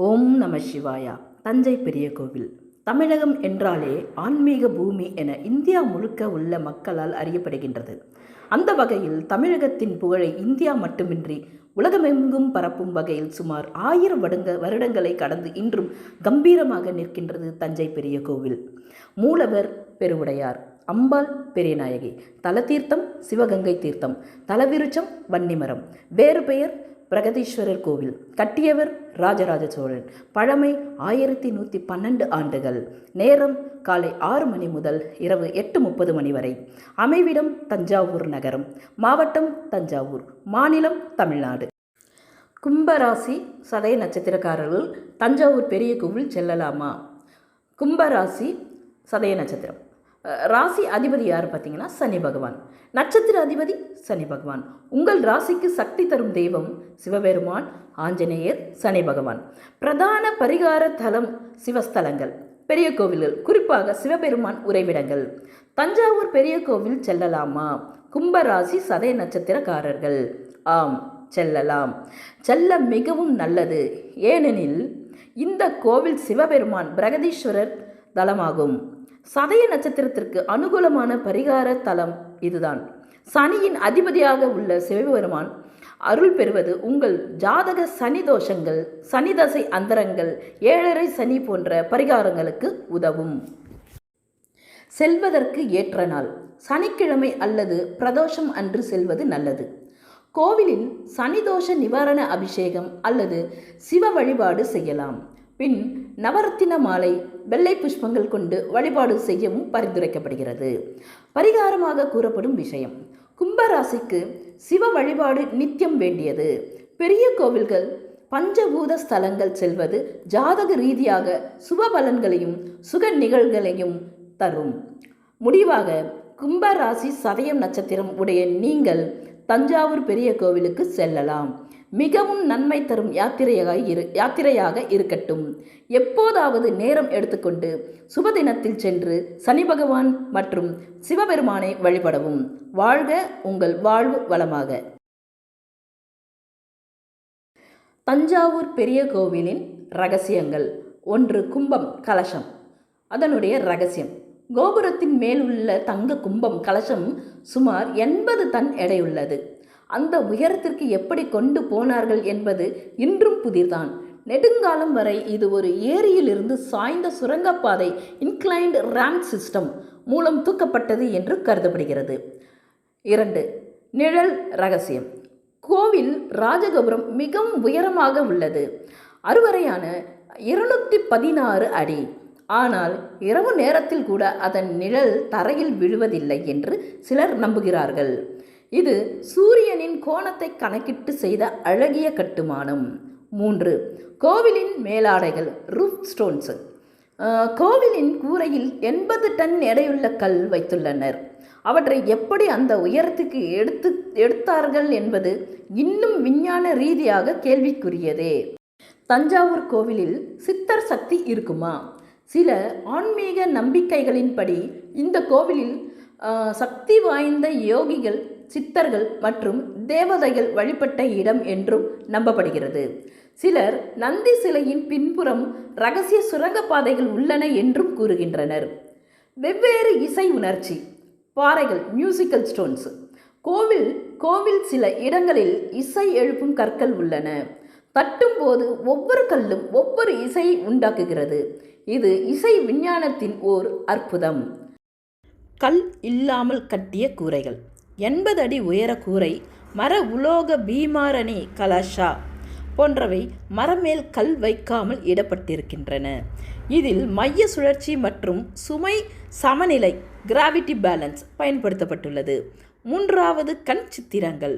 ஓம் நம சிவாயா. தஞ்சை பெரிய கோவில். தமிழகம் என்றாலே ஆன்மீக பூமி என இந்தியா முழுக்க உள்ள மக்களால் அறியப்படுகின்றது. அந்த வகையில் தமிழகத்தின் புகழை இந்தியா மட்டுமின்றி உலகமெங்கும் பரப்பும் வகையில் சுமார் ஆயிரம் வருங்க வருடங்களை கடந்து இன்றும் கம்பீரமாக நிற்கின்றது தஞ்சை பெரிய கோவில். மூலவர் பெருவுடையார். அம்பாள் பெரியநாயகி. தலதீர்த்தம் சிவகங்கை தீர்த்தம். தலவிருச்சம் வன்னிமரம். வேறு பெயர் பிரகதீஸ்வரர் கோவில். கட்டியவர் ராஜராஜ சோழன். பழமை ஆயிரத்தி நூற்றி பன்னெண்டு ஆண்டுகள். நேரம் காலை ஆறு மணி முதல் இரவு எட்டு முப்பது மணி வரை. அமைவிடம் தஞ்சாவூர் நகரம். மாவட்டம் தஞ்சாவூர். மாநிலம் தமிழ்நாடு. கும்பராசி சதய நட்சத்திரக்காரர்கள் தஞ்சாவூர் பெரிய கோவில் செல்லலாமா? கும்பராசி சதய நட்சத்திரம். ராசி அதிபதி யார் பார்த்தீங்கன்னா? சனி பகவான். நட்சத்திர அதிபதி சனி பகவான். உங்கள் ராசிக்கு சக்தி தரும் தெய்வம் சிவபெருமான் ஆஞ்சநேயர் சனி பகவான். பிரதான பரிகார தலம் சிவஸ்தலங்கள். பெரிய கோவில்கள் குறிப்பாக சிவபெருமான் உறைவிடங்கள். தஞ்சாவூர் பெரிய கோவில் செல்லலாமா? கும்பராசி சதய நட்சத்திரக்காரர்கள். ஆம் செல்லலாம். செல்ல மிகவும் நல்லது. ஏனெனில் இந்த கோவில் சிவபெருமான் பிரகதீஸ்வரர் தலமாகும். சதய நட்சத்திரத்திற்கு அனுகூலமான பரிகார தலம் இதுதான். சனியின் அதிபதியாக உள்ள சிவபெருமான் அருள் பெறுவது உங்கள் ஜாதக சனி தோஷங்கள் சனி தசை அந்தரங்கள் ஏழரை சனி போன்ற பரிகாரங்களுக்கு உதவும். செல்வதற்கு ஏற்ற நாள். சனிக்கிழமை அல்லது பிரதோஷம் அன்று செல்வது நல்லது. கோவிலில் சனிதோஷ நிவாரண அபிஷேகம் அல்லது சிவ வழிபாடு செய்யலாம். பின் நவரத்தின மாலை வெள்ளை புஷ்பங்கள் கொண்டு வழிபாடு செய்யவும் பரிந்துரைக்கப்படுகிறது. பரிகாரமாக கூறப்படும் விஷயம் கும்பராசிக்கு சிவ வழிபாடு நித்தியம் வேண்டியது. பெரிய கோவில்கள் பஞ்சபூத ஸ்தலங்கள் செல்வது ஜாதக ரீதியாக சுப பலன்களையும் சுக நிகழ்களையும் தரும். முடிவாக கும்பராசி சதயம் நட்சத்திரம் உடைய நீங்கள் தஞ்சாவூர் பெரிய கோவிலுக்கு செல்லலாம். மிகவும் நன்மை தரும் யாத்திரையாக இரு யாத்திரையாக இருக்கட்டும். எப்போதாவது நேரம் எடுத்துக்கொண்டு சுபதினத்தில் சென்று சனி பகவான் மற்றும் சிவபெருமானை வழிபடவும். வாழ்க உங்கள் வாழ்வு வளமாக. தஞ்சாவூர் பெரிய கோவிலின் ரகசியங்கள். ஒன்று கும்பம் கலசம். அதனுடைய ரகசியம். கோபுரத்தின் மேல் உள்ள தங்க கும்பம் கலசம் சுமார் எண்பது டன் எடையுள்ளது. அந்த உயரத்திற்கு எப்படி கொண்டு போனார்கள் என்பது இன்றும் புதிர்தான். நெடுங்காலம் வரை இது ஒரு ஏரியிலிருந்து சாய்ந்த சுரங்கப்பாதை இன்க்ளைன்டு ரேம் சிஸ்டம் மூலம் தூக்கப்பட்டது என்று கருதப்படுகிறது. இரண்டு நிழல் ரகசியம். கோவில் ராஜகோபுரம் மிகவும் உயரமாக உள்ளது. அறுவரையான இருநூற்றி பதினாறு அடி. ஆனால் இரவு நேரத்தில் கூட அதன் நிழல் தரையில் விழுவதில்லை என்று சிலர் நம்புகிறார்கள். இது சூரியனின் கோணத்தை கணக்கிட்டு செய்த அழகிய கட்டுமானம். மூன்று கோவிலின் மேலாடைகள் ரூஃப் ஸ்டோன்ஸ் கோவிலின் கூரையில் எண்பது டன் எடையுள்ள கல் வைத்துள்ளனர். அவற்றை எப்படி அந்த உயரத்துக்கு எடுத்து எடுத்தார்கள் என்பது இன்னும் விஞ்ஞான ரீதியாக கேள்விக்குரியதே. தஞ்சாவூர் கோவிலில் சித்தர் சக்தி இருக்குமா? சில ஆன்மீக நம்பிக்கைகளின்படி இந்த கோவிலில் சக்தி வாய்ந்த யோகிகள் சித்தர்கள் மற்றும் தேவதைகள் வழிபட்ட இடம் என்றும் நம்பப்படுகிறது. சிலர் நந்தி சிலையின் பின்புறம் ரகசிய சுரங்கப்பாதைகள் உள்ளன என்றும் கூறுகின்றனர். வெவ்வேறு இசை உணர்ச்சி பாறைகள் மியூசிக்கல் ஸ்டோன்ஸ் கோவில் கோவில் சில இடங்களில் இசை எழுப்பும் கற்கள் உள்ளன. தட்டும்போது ஒவ்வொரு கல்லும் ஒவ்வொரு இசையை உண்டாக்குகிறது. இது இசை விஞ்ஞானத்தின் ஓர் அற்புதம். கல் இல்லாமல் கட்டிய கூரைகள். எண்பது அடி உயர கூரை மர உலோக பீமாரணி கலாஷா போன்றவை மரமேல் கல் வைக்காமல் இடப்பட்டிருக்கின்றன. இதில் மைய சுழற்சி மற்றும் சுமை சமநிலை கிராவிட்டி பேலன்ஸ் பயன்படுத்தப்பட்டுள்ளது. மூன்றாவது கண் சித்திரங்கள்.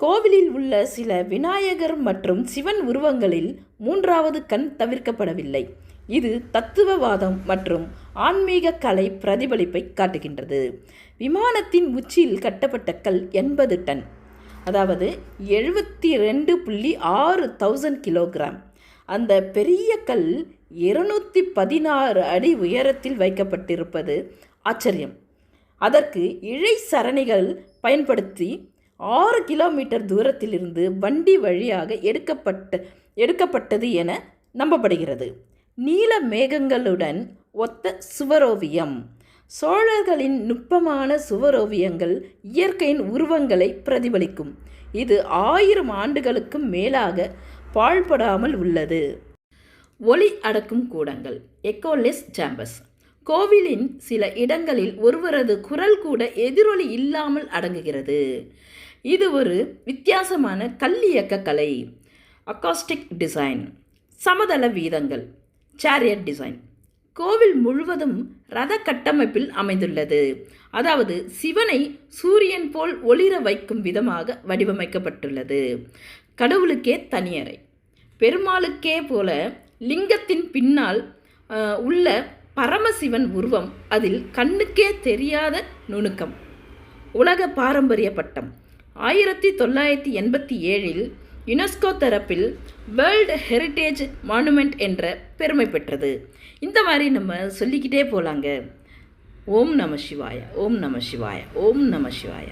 கோவிலில் உள்ள சில விநாயகர் மற்றும் சிவன் உருவங்களில் மூன்றாவது கண் தவிர்க்கப்படவில்லை. இது தத்துவவாதம் மற்றும் ஆன்மீக கலை பிரதிபலிப்பை காட்டுகின்றது. விமானத்தின் உச்சியில் கட்டப்பட்ட கல் எண்பது டன். அதாவது எழுபத்தி ரெண்டு புள்ளி ஆறு தௌசண்ட் கிலோகிராம். அந்த பெரிய கல் இருநூற்றி பதினாறு அடி உயரத்தில் வைக்கப்பட்டிருப்பது ஆச்சரியம். அதற்கு இழை சரணிகள் பயன்படுத்தி ஆறு கிலோமீட்டர் தூரத்திலிருந்து வண்டி வழியாக எடுக்கப்பட்ட எடுக்கப்பட்டது என நம்பப்படுகிறது. நீல மேகங்களுடன் ஒத்த சுவரோவியம். சோழர்களின் நுட்பமான சுவரோவியங்கள் இயற்கையின் உருவங்களை பிரதிபலிக்கும். இது ஆயிரம் ஆண்டுகளுக்கும் மேலாக பாழ்படாமல் உள்ளது. ஒளி அடக்கும் கூடங்கள் எக்கோலெஸ் சாம்பஸ் கோவிலின் சில இடங்களில் ஒருவரது குரல் கூட எதிரொலி இல்லாமல் அடங்குகிறது. இது ஒரு வித்தியாசமான கல்லியக்க கலை. அக்காஸ்டிக் டிசைன் சமதள வீதங்கள். சேரியட் டிசைன் கோவில் முழுவதும் ரத கட்டமைப்பில் அமைந்துள்ளது. அதாவது சிவனை சூரியன் போல் ஒளிர வைக்கும் விதமாக வடிவமைக்கப்பட்டுள்ளது. கடவுளுக்கே தனியறை. பெருமாளுக்கே போல லிங்கத்தின் பின்னால் உள்ள பரமசிவன் உருவம் அதில் கண்ணுக்கே தெரியாத நுணுக்கம். உலக பாரம்பரிய பட்டம். ஆயிரத்தி தொள்ளாயிரத்தி எண்பத்தி ஏழில் யுனெஸ்கோ தரப்பில் வேர்ல்டு ஹெரிட்டேஜ் மானுமெண்ட் என்ற பெருமை பெற்றது. இந்த மாதிரி நம்ம சொல்லிக்கிட்டே போகலாங்க ஓம் நம சிவாய ஓம் நம சிவாய ஓம் நம சிவாய.